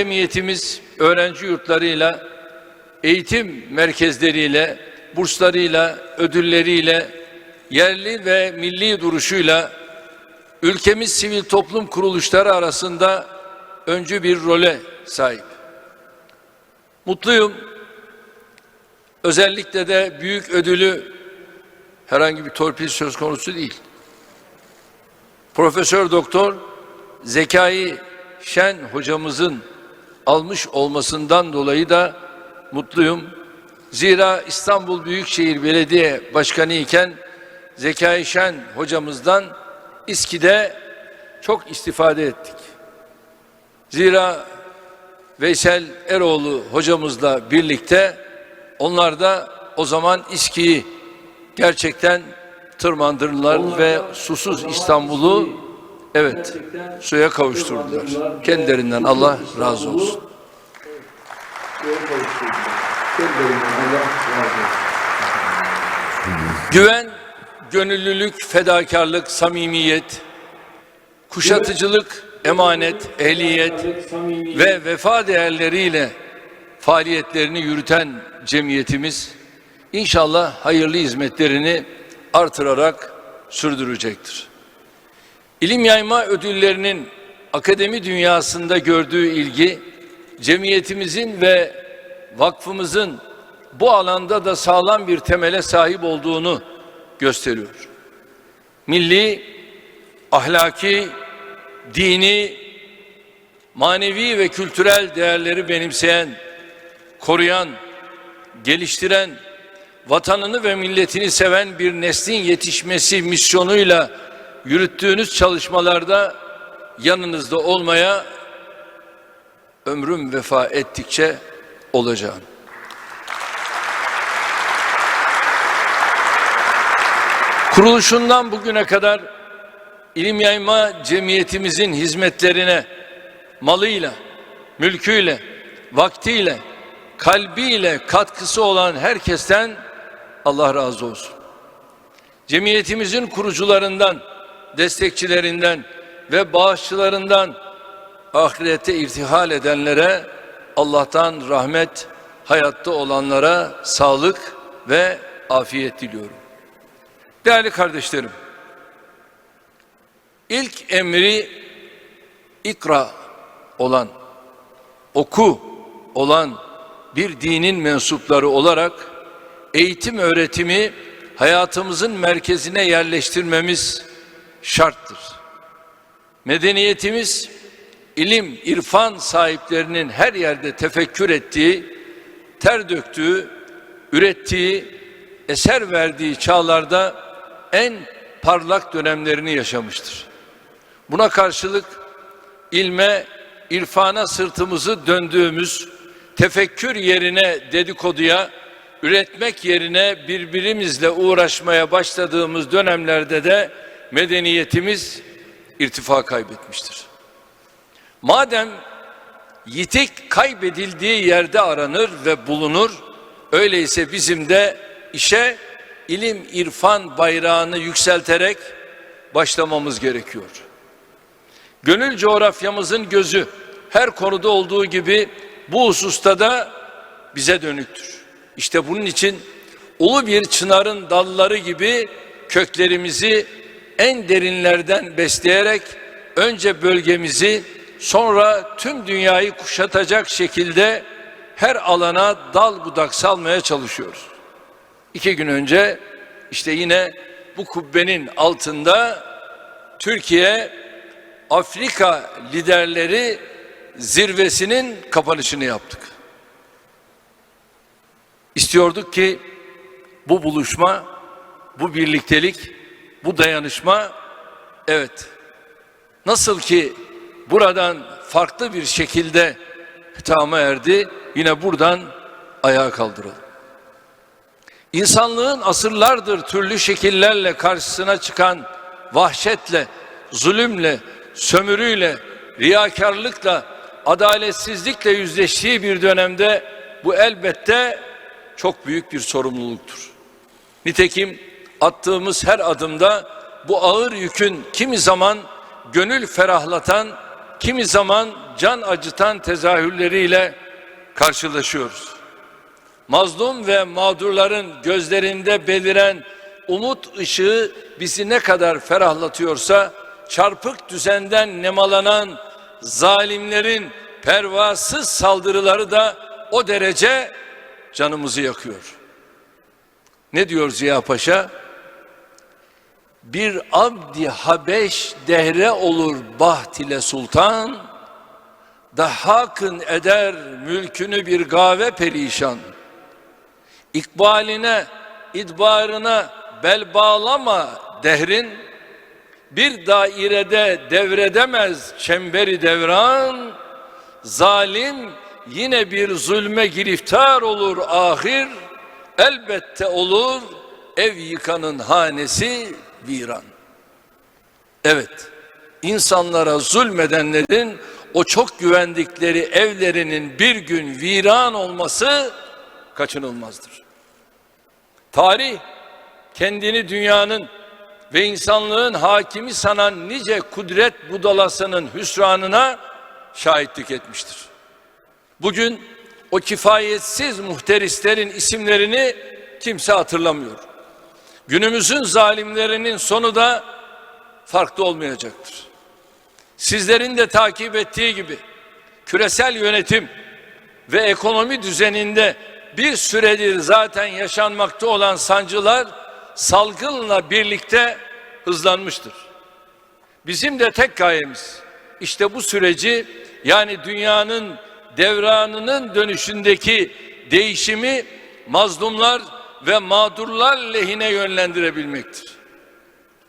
Cemiyetimiz öğrenci yurtlarıyla, eğitim merkezleriyle, burslarıyla, ödülleriyle, yerli ve milli duruşuyla ülkemiz sivil toplum kuruluşları arasında öncü bir role sahip. Mutluyum. Özellikle de büyük ödülü herhangi bir torpil söz konusu değil. Profesör Doktor Zekai Şen hocamızın almış olmasından dolayı da mutluyum. Zira İstanbul Büyükşehir Belediye Başkanı iken Zekai Şen hocamızdan İSKİ'de çok istifade ettik. Zira Veysel Eroğlu hocamızla birlikte onlar da o zaman İSKİ'yi gerçekten tırmandırdılar ve susuz İstanbul'u evet suya kavuşturdular. Kendilerinden Allah razı olsun. Güven, gönüllülük, fedakarlık, samimiyet, kuşatıcılık, emanet, ehliyet ve vefa değerleriyle faaliyetlerini yürüten cemiyetimiz inşallah hayırlı hizmetlerini artırarak sürdürecektir. İlim yayma ödüllerinin akademi dünyasında gördüğü ilgi cemiyetimizin ve vakfımızın bu alanda da sağlam bir temele sahip olduğunu gösteriyor. Milli, ahlaki, dini, manevi ve kültürel değerleri benimseyen, koruyan, geliştiren, vatanını ve milletini seven bir neslin yetişmesi misyonuyla yürüttüğünüz çalışmalarda yanınızda olmaya ömrüm vefa ettikçe olacağım. Kuruluşundan bugüne kadar ilim yayma cemiyetimizin hizmetlerine malıyla, mülküyle, vaktiyle, kalbiyle katkısı olan herkesten Allah razı olsun. Cemiyetimizin kurucularından, destekçilerinden ve bağışçılarından ahirete irtihal edenlere Allah'tan rahmet, hayatta olanlara sağlık ve afiyet diliyorum. Değerli kardeşlerim, ilk emri ikra olan, oku olan bir dinin mensupları olarak eğitim öğretimi hayatımızın merkezine yerleştirmemiz şarttır. Medeniyetimiz ilim, irfan sahiplerinin her yerde tefekkür ettiği, ter döktüğü, ürettiği, eser verdiği çağlarda en parlak dönemlerini yaşamıştır. Buna karşılık ilme, irfana sırtımızı döndüğümüz, tefekkür yerine dedikoduya, üretmek yerine birbirimizle uğraşmaya başladığımız dönemlerde de medeniyetimiz irtifa kaybetmiştir. Madem yitik kaybedildiği yerde aranır ve bulunur, öyleyse bizim de işe ilim irfan bayrağını yükselterek başlamamız gerekiyor. Gönül coğrafyamızın gözü her konuda olduğu gibi bu hususta da bize dönüktür. İşte bunun için ulu bir çınarın dalları gibi köklerimizi en derinlerden besleyerek önce bölgemizi sonra tüm dünyayı kuşatacak şekilde her alana dal budak salmaya çalışıyoruz. İki gün önce işte yine bu kubbenin altında Türkiye Afrika liderleri zirvesinin kapanışını yaptık. İstiyorduk ki bu buluşma, bu birliktelik, bu dayanışma evet nasıl ki buradan farklı bir şekilde hitama erdi yine buradan ayağa kaldıralım. İnsanlığın asırlardır türlü şekillerle karşısına çıkan vahşetle, zulümle, sömürüyle, riyakarlıkla, adaletsizlikle yüzleştiği bir dönemde bu elbette çok büyük bir sorumluluktur. Nitekim attığımız her adımda bu ağır yükün kimi zaman gönül ferahlatan, kimi zaman can acıtan tezahürleriyle karşılaşıyoruz. Mazlum ve mağdurların gözlerinde beliren umut ışığı bizi ne kadar ferahlatıyorsa çarpık düzenden nemalanan zalimlerin pervasız saldırıları da o derece canımızı yakıyor. Ne diyor Ziya Paşa? Bir abdi Habeş dehre olur baht ile sultan, dahakın eder mülkünü bir gave perişan. İkbaline, idbarına bel bağlama dehrin, bir dairede devredemez çemberi devran, zalim yine bir zulme giriftar olur ahir, elbette olur ev yıkanın hanesi viran. Evet, insanlara zulmedenlerin o çok güvendikleri evlerinin bir gün viran olması kaçınılmazdır. Tarih kendini dünyanın ve insanlığın hakimi sanan nice kudret budalasının hüsranına şahitlik etmiştir. Bugün o kifayetsiz muhterislerin isimlerini kimse hatırlamıyor. Günümüzün zalimlerinin sonu da farklı olmayacaktır. Sizlerin de takip ettiği gibi küresel yönetim ve ekonomi düzeninde bir süredir zaten yaşanmakta olan sancılar salgınla birlikte hızlanmıştır. Bizim de tek gayemiz işte bu süreci yani dünyanın devranının dönüşündeki değişimi mazlumlar ve mağdurlar lehine yönlendirebilmektir.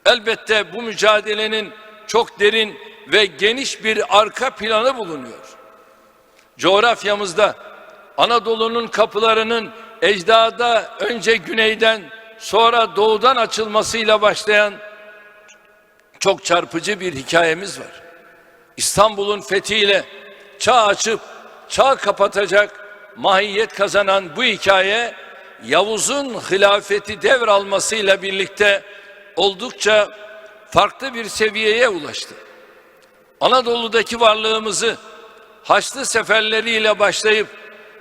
Elbette bu mücadelenin çok derin ve geniş bir arka planı bulunuyor. Coğrafyamızda Anadolu'nun kapılarının ecdada önce güneyden sonra doğudan açılmasıyla başlayan çok çarpıcı bir hikayemiz var. İstanbul'un fethiyle çağ açıp çağ kapatacak mahiyet kazanan bu hikaye Yavuz'un hilafeti devralmasıyla birlikte oldukça farklı bir seviyeye ulaştı. Anadolu'daki varlığımızı Haçlı seferleriyle başlayıp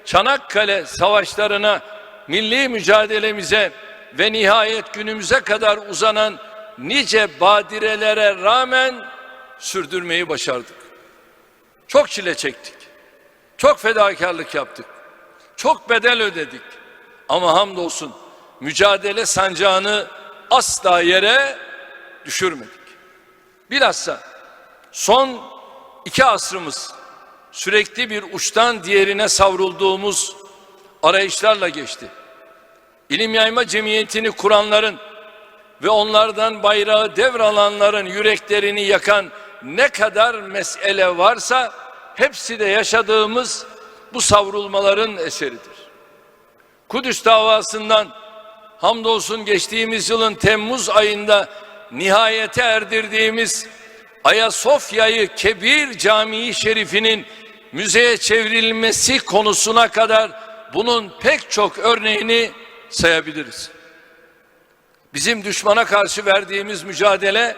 Çanakkale savaşlarına, milli mücadelemize ve nihayet günümüze kadar uzanan nice badirelere rağmen sürdürmeyi başardık. Çok çile çektik. Çok fedakarlık yaptık. Çok bedel ödedik. Ama hamdolsun mücadele sancağını asla yere düşürmedik. Bilhassa son iki asrımız sürekli bir uçtan diğerine savrulduğumuz arayışlarla geçti. İlim yayma cemiyetini kuranların ve onlardan bayrağı devralanların yüreklerini yakan ne kadar mesele varsa hepsi de yaşadığımız bu savrulmaların eseridir. Kudüs davasından hamdolsun geçtiğimiz yılın Temmuz ayında nihayete erdirdiğimiz Ayasofya'yı Kebir Camii Şerifinin müzeye çevrilmesi konusuna kadar bunun pek çok örneğini sayabiliriz. Bizim düşmana karşı verdiğimiz mücadele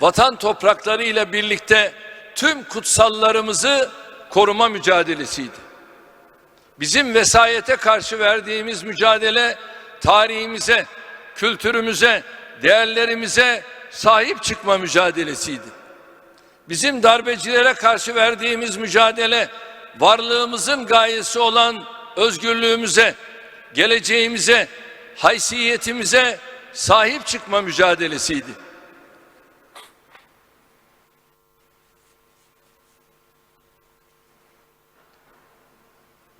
vatan toprakları ile birlikte tüm kutsallarımızı koruma mücadelesiydi. Bizim vesayete karşı verdiğimiz mücadele tarihimize, kültürümüze, değerlerimize sahip çıkma mücadelesiydi. Bizim darbecilere karşı verdiğimiz mücadele varlığımızın gayesi olan özgürlüğümüze, geleceğimize, haysiyetimize sahip çıkma mücadelesiydi.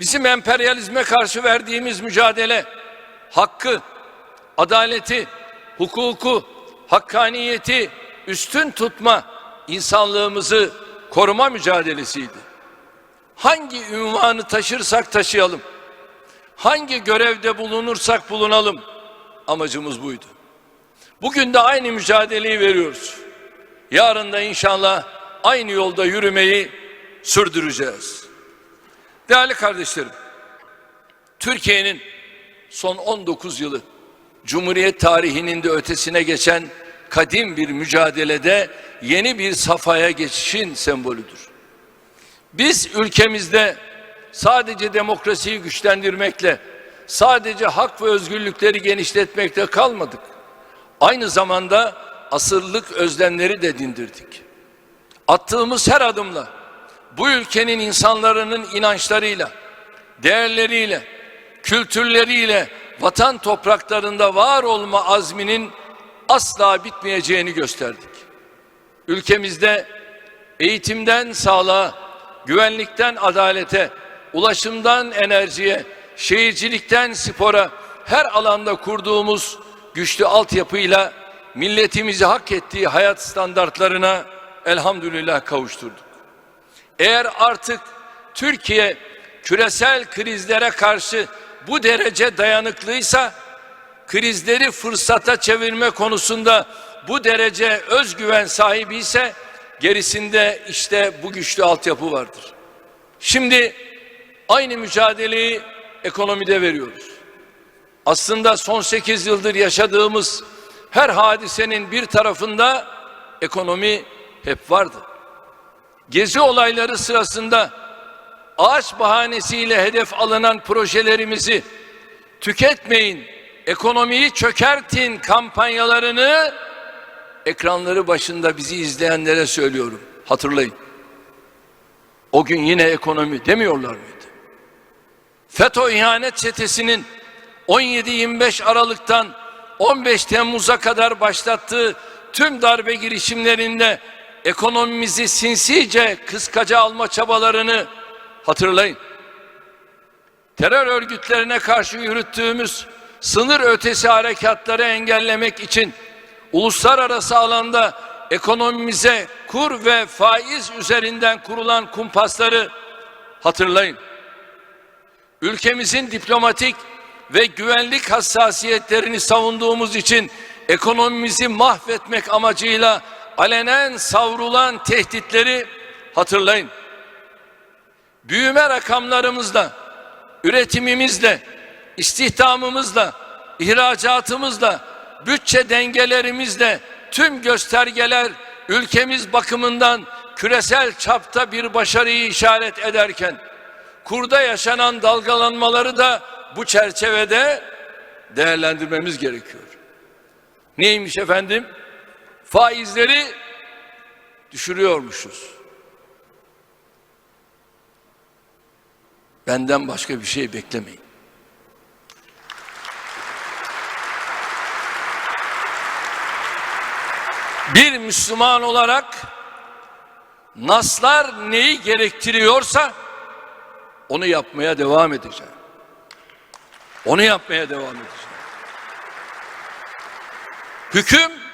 Bizim emperyalizme karşı verdiğimiz mücadele hakkı, adaleti, hukuku, hakkaniyeti üstün tutma, insanlığımızı koruma mücadelesiydi. Hangi ünvanı taşırsak taşıyalım, hangi görevde bulunursak bulunalım amacımız buydu. Bugün de aynı mücadeleyi veriyoruz. Yarın da inşallah aynı yolda yürümeyi sürdüreceğiz. Değerli kardeşlerim, Türkiye'nin son 19 yılı Cumhuriyet tarihinin de ötesine geçen kadim bir mücadelede yeni bir safhaya geçişin sembolüdür. Biz ülkemizde sadece demokrasiyi güçlendirmekle, sadece hak ve özgürlükleri genişletmekle kalmadık. Aynı zamanda asırlık özlemleri de dindirdik. Attığımız her adımla bu ülkenin insanların inançlarıyla, değerleriyle, kültürleriyle vatan topraklarında var olma azminin asla bitmeyeceğini gösterdik. Ülkemizde eğitimden sağlığa, güvenlikten adalete, ulaşımdan enerjiye, şehircilikten spora her alanda kurduğumuz güçlü altyapıyla milletimizi hak ettiği hayat standartlarına elhamdülillah kavuşturduk. Eğer artık Türkiye küresel krizlere karşı bu derece dayanıklıysa, krizleri fırsata çevirme konusunda bu derece özgüven sahibi ise gerisinde işte bu güçlü altyapı vardır. Şimdi aynı mücadeleyi ekonomide veriyoruz. Aslında son 8 yıldır yaşadığımız her hadisenin bir tarafında ekonomi hep vardı. Gezi olayları sırasında ağaç bahanesiyle hedef alınan projelerimizi tüketmeyin, ekonomiyi çökertin kampanyalarını ekranları başında bizi izleyenlere söylüyorum. Hatırlayın. O gün yine ekonomi demiyorlar mıydı? FETÖ ihanet çetesinin 17-25 Aralık'tan 15 Temmuz'a kadar başlattığı tüm darbe girişimlerinde ekonomimizi sinsice kıskaca alma çabalarını hatırlayın. Terör örgütlerine karşı yürüttüğümüz sınır ötesi harekatları engellemek için uluslararası alanda ekonomimize kur ve faiz üzerinden kurulan kumpasları hatırlayın. Ülkemizin diplomatik ve güvenlik hassasiyetlerini savunduğumuz için ekonomimizi mahvetmek amacıyla alenen savrulan tehditleri hatırlayın. Büyüme rakamlarımızla, üretimimizle, istihdamımızla, ihracatımızla, bütçe dengelerimizle tüm göstergeler ülkemiz bakımından küresel çapta bir başarıyı işaret ederken kurda yaşanan dalgalanmaları da bu çerçevede değerlendirmemiz gerekiyor. Neymiş efendim? Faizleri düşürüyormuşuz. Benden başka bir şey beklemeyin. Bir Müslüman olarak naslar neyi gerektiriyorsa onu yapmaya devam edeceğim. Onu yapmaya devam edeceğim. Hüküm.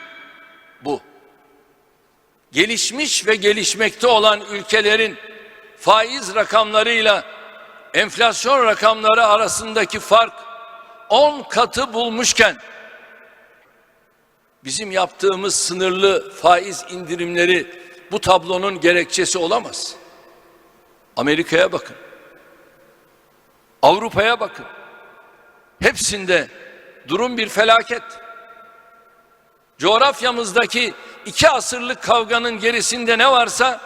Gelişmiş ve gelişmekte olan ülkelerin faiz rakamlarıyla enflasyon rakamları arasındaki fark 10 katı bulmuşken bizim yaptığımız sınırlı faiz indirimleri bu tablonun gerekçesi olamaz. Amerika'ya bakın. Avrupa'ya bakın. Hepsinde durum bir felaket. Coğrafyamızdaki iki asırlık kavganın gerisinde ne varsa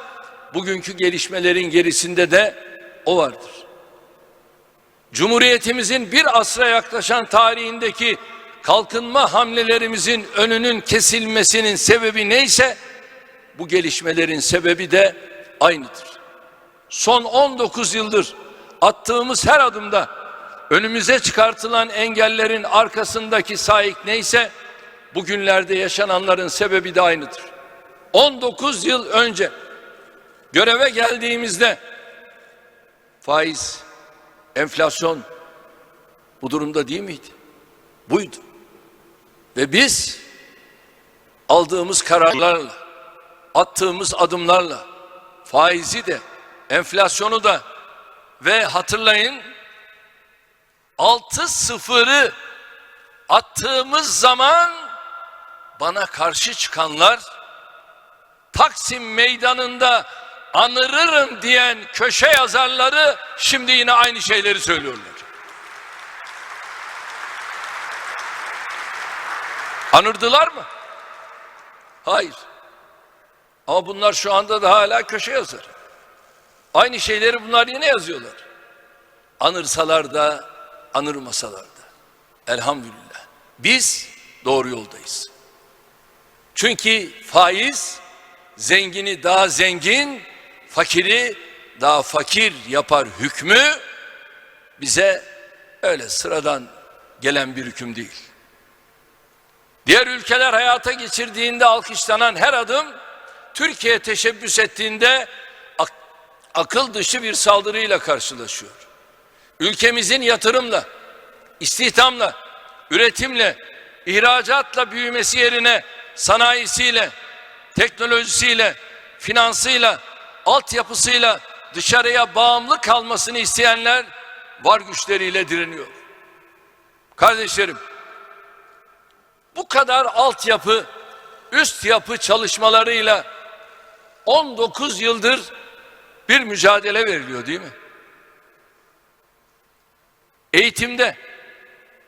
bugünkü gelişmelerin gerisinde de o vardır. Cumhuriyetimizin bir asra yaklaşan tarihindeki kalkınma hamlelerimizin önünün kesilmesinin sebebi neyse bu gelişmelerin sebebi de aynıdır. Son 19 yıldır attığımız her adımda önümüze çıkartılan engellerin arkasındaki sahip neyse bugünlerde yaşananların sebebi de aynıdır. 19 yıl önce göreve geldiğimizde faiz, enflasyon bu durumda değil miydi? Buydu. Ve biz aldığımız kararlarla, attığımız adımlarla faizi de, enflasyonu da ve hatırlayın altı sıfırı attığımız zaman bana karşı çıkanlar Taksim meydanında anırırım diyen köşe yazarları şimdi yine aynı şeyleri söylüyorlar. Anırdılar mı? Hayır. Ama bunlar şu anda da hala köşe yazar. Aynı şeyleri bunlar yine yazıyorlar. Anırsalar da, anırmasalar da. Elhamdülillah. Biz doğru yoldayız. Çünkü faiz zengini daha zengin, fakiri daha fakir yapar hükmü bize öyle sıradan gelen bir hüküm değil. Diğer ülkeler hayata geçirdiğinde alkışlanan her adım Türkiye teşebbüs ettiğinde ak- akıl dışı bir saldırıyla karşılaşıyor. Ülkemizin yatırımla, istihdamla, üretimle, ihracatla büyümesi yerine sanayisiyle, teknolojisiyle, finansıyla, altyapısıyla dışarıya bağımlı kalmasını isteyenler var güçleriyle direniyor. Kardeşlerim, bu kadar altyapı, üst yapı çalışmalarıyla 19 yıldır bir mücadele veriliyor değil mi? Eğitimde,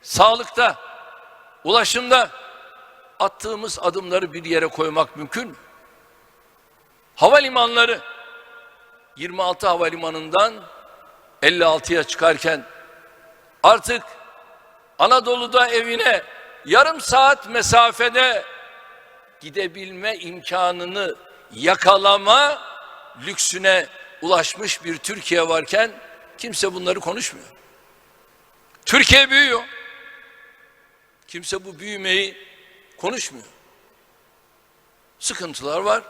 sağlıkta, ulaşımda attığımız adımları bir yere koymak mümkün mü? Havalimanları 26 havalimanından 56'ya çıkarken artık Anadolu'da evine yarım saat mesafede gidebilme imkanını yakalama lüksüne ulaşmış bir Türkiye varken kimse bunları konuşmuyor. Türkiye büyüyor. Kimse bu büyümeyi konuşmuyor. Sıkıntılar var.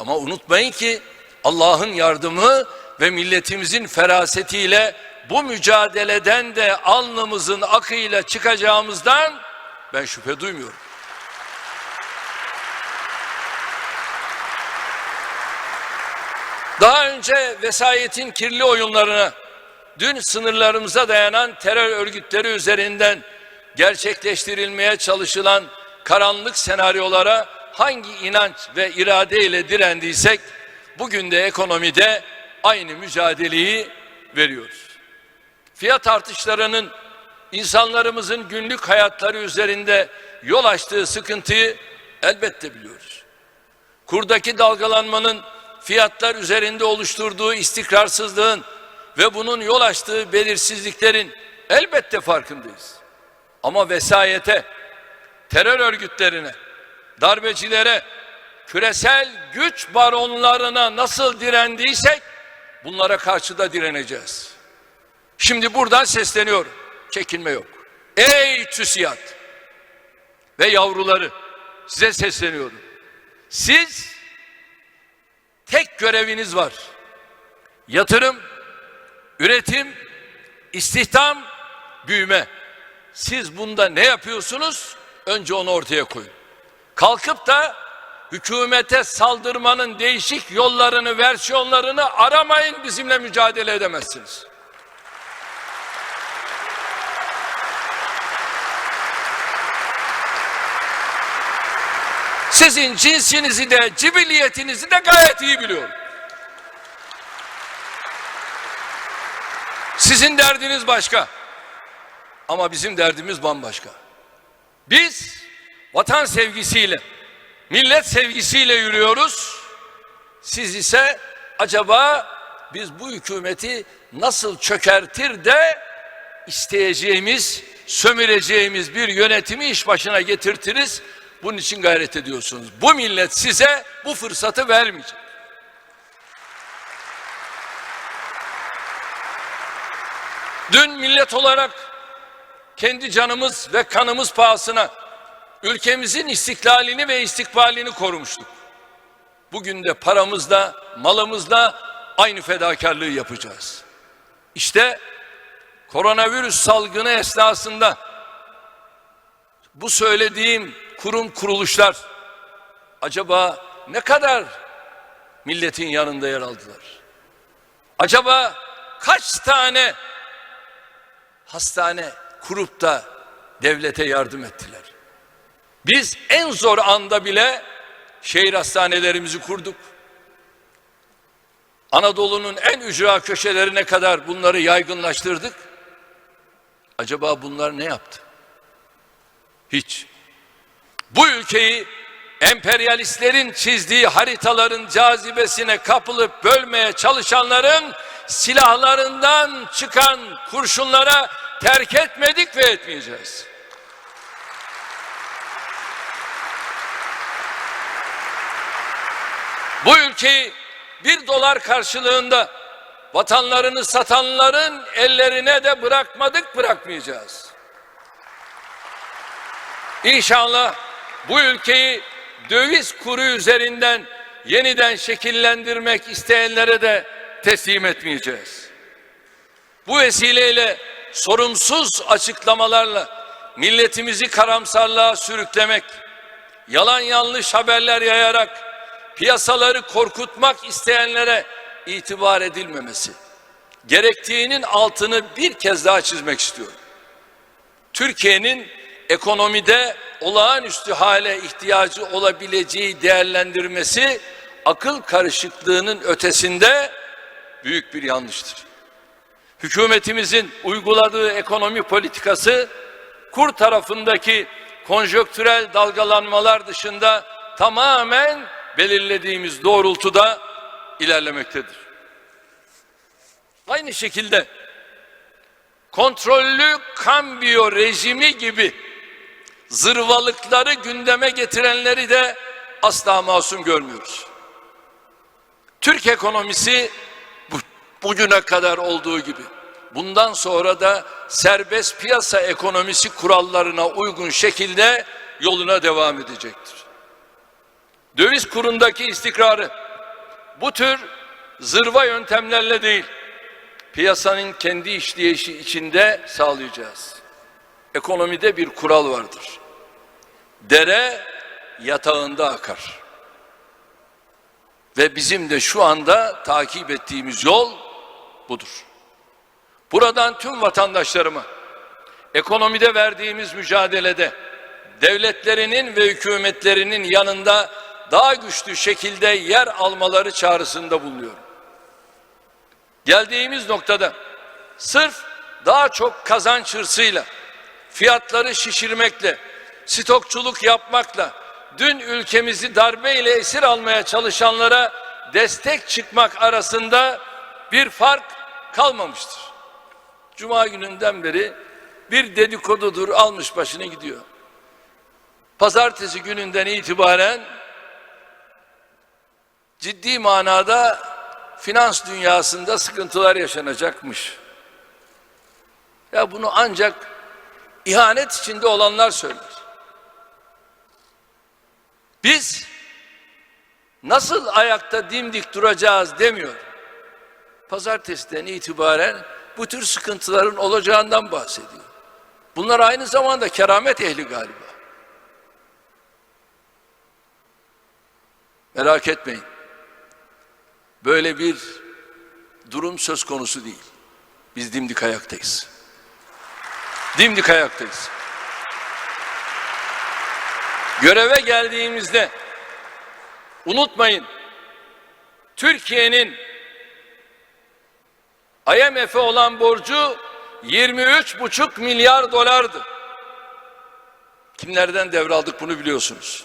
Ama unutmayın ki Allah'ın yardımı ve milletimizin ferasetiyle bu mücadeleden de alnımızın akıyla çıkacağımızdan ben şüphe duymuyorum. Daha önce vesayetin kirli oyunlarına, dün sınırlarımıza dayanan terör örgütleri üzerinden gerçekleştirilmeye çalışılan karanlık senaryolara hangi inanç ve irade ile direndiysek bugün de ekonomide aynı mücadeleyi veriyoruz. Fiyat artışlarının insanlarımızın günlük hayatları üzerinde yol açtığı sıkıntıyı elbette biliyoruz. Kurdaki dalgalanmanın fiyatlar üzerinde oluşturduğu istikrarsızlığın ve bunun yol açtığı belirsizliklerin elbette farkındayız. Ama vesayete, terör örgütlerine, darbecilere, küresel güç baronlarına nasıl direndiysek bunlara karşı da direneceğiz. Şimdi buradan sesleniyorum. Çekinme yok. Ey TÜSİAD ve yavruları size sesleniyorum. Siz tek göreviniz var. Yatırım, üretim, istihdam, büyüme. Siz bunda ne yapıyorsunuz? Önce onu ortaya koyun. Kalkıp da hükümete saldırmanın değişik yollarını, versiyonlarını aramayın bizimle mücadele edemezsiniz. Sizin cinsinizi de cibiliyetinizi de gayet iyi biliyorum. Sizin derdiniz başka. Ama bizim derdimiz bambaşka. Biz vatan sevgisiyle, millet sevgisiyle yürüyoruz. Siz ise acaba biz bu hükümeti nasıl çökertir de isteyeceğimiz, sömüreceğimiz bir yönetimi iş başına getirtiriz. Bunun için gayret ediyorsunuz. Bu millet size bu fırsatı vermeyecek. Dün millet olarak kendi canımız ve kanımız pahasına ülkemizin istiklalini ve istikbalini korumuştuk. Bugün de paramızla, malımızla aynı fedakarlığı yapacağız. İşte koronavirüs salgını esnasında bu söylediğim kurum kuruluşlar acaba ne kadar milletin yanında yer aldılar? Acaba kaç tane hastane kurup da devlete yardım ettiler? Biz en zor anda bile şehir hastanelerimizi kurduk. Anadolu'nun en ücra köşelerine kadar bunları yaygınlaştırdık. Acaba bunlar ne yaptı? Hiç. Bu ülkeyi emperyalistlerin çizdiği haritaların cazibesine kapılıp bölmeye çalışanların silahlarından çıkan kurşunlara terk etmedik ve etmeyeceğiz. Bu ülkeyi bir dolar karşılığında vatanlarını satanların ellerine de bırakmadık bırakmayacağız. İnşallah bu ülkeyi döviz kuru üzerinden yeniden şekillendirmek isteyenlere de teslim etmeyeceğiz. Bu vesileyle sorumsuz açıklamalarla milletimizi karamsarlığa sürüklemek, yalan yanlış haberler yayarak piyasaları korkutmak isteyenlere itibar edilmemesi gerektiğinin altını bir kez daha çizmek istiyorum. Türkiye'nin ekonomide olağanüstü hale ihtiyacı olabileceği değerlendirmesi akıl karışıklığının ötesinde büyük bir yanlıştır. Hükümetimizin uyguladığı ekonomi politikası kur tarafındaki konjöktürel dalgalanmalar dışında tamamen belirlediğimiz doğrultuda ilerlemektedir. Aynı şekilde kontrollü kambiyo rejimi gibi zırvalıkları gündeme getirenleri de asla masum görmüyoruz. Türk ekonomisi bugüne kadar olduğu gibi bundan sonra da serbest piyasa ekonomisi kurallarına uygun şekilde yoluna devam edecektir. Döviz kurundaki istikrarı bu tür zırva yöntemlerle değil, piyasanın kendi işleyişi içinde sağlayacağız. Ekonomide bir kural vardır. Dere yatağında akar. Ve bizim de şu anda takip ettiğimiz yol budur. Buradan tüm vatandaşlarıma ekonomide verdiğimiz mücadelede devletlerinin ve hükümetlerinin yanında daha güçlü şekilde yer almaları çağrısında bulunuyorum. Geldiğimiz noktada sırf daha çok kazanç hırsıyla, fiyatları şişirmekle, stokçuluk yapmakla, dün ülkemizi darbeyle esir almaya çalışanlara destek çıkmak arasında bir fark kalmamıştır. Cuma gününden beri bir dedikodudur almış başını gidiyor. Pazartesi gününden itibaren ciddi manada finans dünyasında sıkıntılar yaşanacakmış. Ya bunu ancak ihanet içinde olanlar söyler. Biz nasıl ayakta dimdik duracağız demiyor. Pazartesiden itibaren bu tür sıkıntıların olacağından bahsediyor. Bunlar aynı zamanda keramet ehli galiba. Merak etmeyin. Böyle bir durum söz konusu değil. Biz dimdik ayaktayız. Dimdik ayaktayız. Göreve geldiğimizde unutmayın Türkiye'nin IMF'e olan borcu 23,5 milyar dolardı. Kimlerden devraldık bunu biliyorsunuz.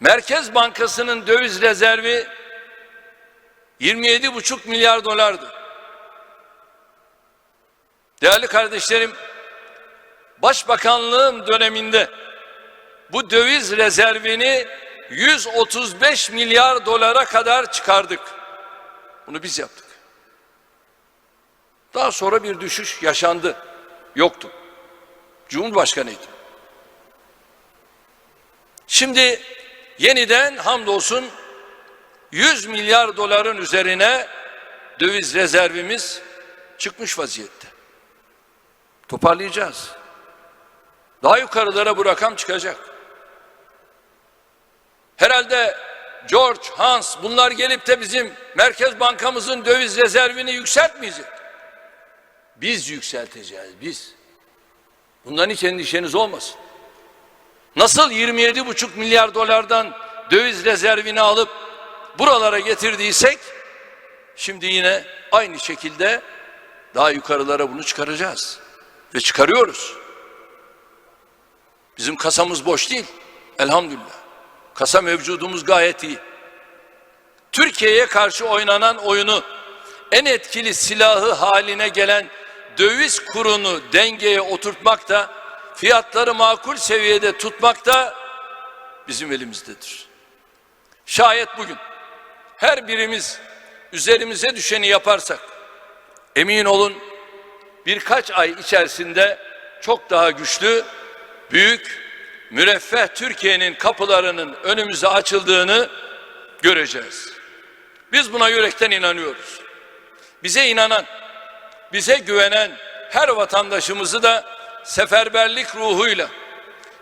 Merkez Bankası'nın döviz rezervi 27,5 milyar dolardı. Değerli kardeşlerim, Başbakanlığım döneminde bu döviz rezervini 135 milyar dolara kadar çıkardık. Bunu biz yaptık. Daha sonra bir düşüş yaşandı. Yoktu. Cumhurbaşkanıydı. Şimdi yeniden hamdolsun 100 milyar doların üzerine döviz rezervimiz çıkmış vaziyette. Toparlayacağız. Daha yukarılara bu rakam çıkacak. Herhalde George, Hans bunlar gelip de bizim Merkez Bankamızın döviz rezervini yükseltmeyecek. Biz yükselteceğiz biz. Bundan hiç endişeniz olmasın. Nasıl 27,5 milyar dolardan döviz rezervini alıp buralara getirdiysek şimdi yine aynı şekilde daha yukarılara bunu çıkaracağız. Ve çıkarıyoruz. Bizim kasamız boş değil. Elhamdülillah. Kasa mevcudumuz gayet iyi. Türkiye'ye karşı oynanan oyunu en etkili silahı haline gelen döviz kurunu dengeye oturtmak da fiyatları makul seviyede tutmak da bizim elimizdedir. Şayet bugün her birimiz üzerimize düşeni yaparsak emin olun birkaç ay içerisinde çok daha güçlü, büyük, müreffeh Türkiye'nin kapılarının önümüze açıldığını göreceğiz. Biz buna yürekten inanıyoruz. Bize inanan, bize güvenen her vatandaşımızı da seferberlik ruhuyla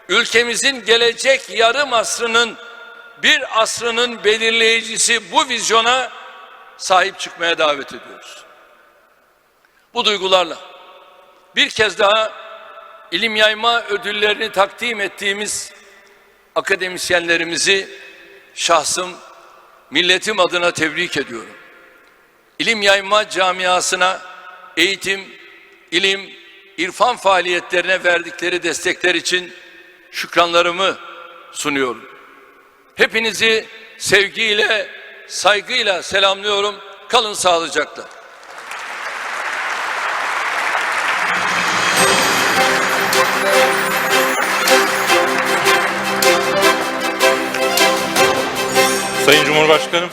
ülkemizin gelecek yarım asrının bir asrının belirleyicisi bu vizyona sahip çıkmaya davet ediyoruz. Bu duygularla bir kez daha ilim yayma ödüllerini takdim ettiğimiz akademisyenlerimizi şahsım milletim adına tebrik ediyorum. İlim yayma camiasına eğitim, ilim, irfan faaliyetlerine verdikleri destekler için şükranlarımı sunuyorum. Hepinizi sevgiyle, saygıyla selamlıyorum. Kalın sağlıcakla. Sayın Cumhurbaşkanım,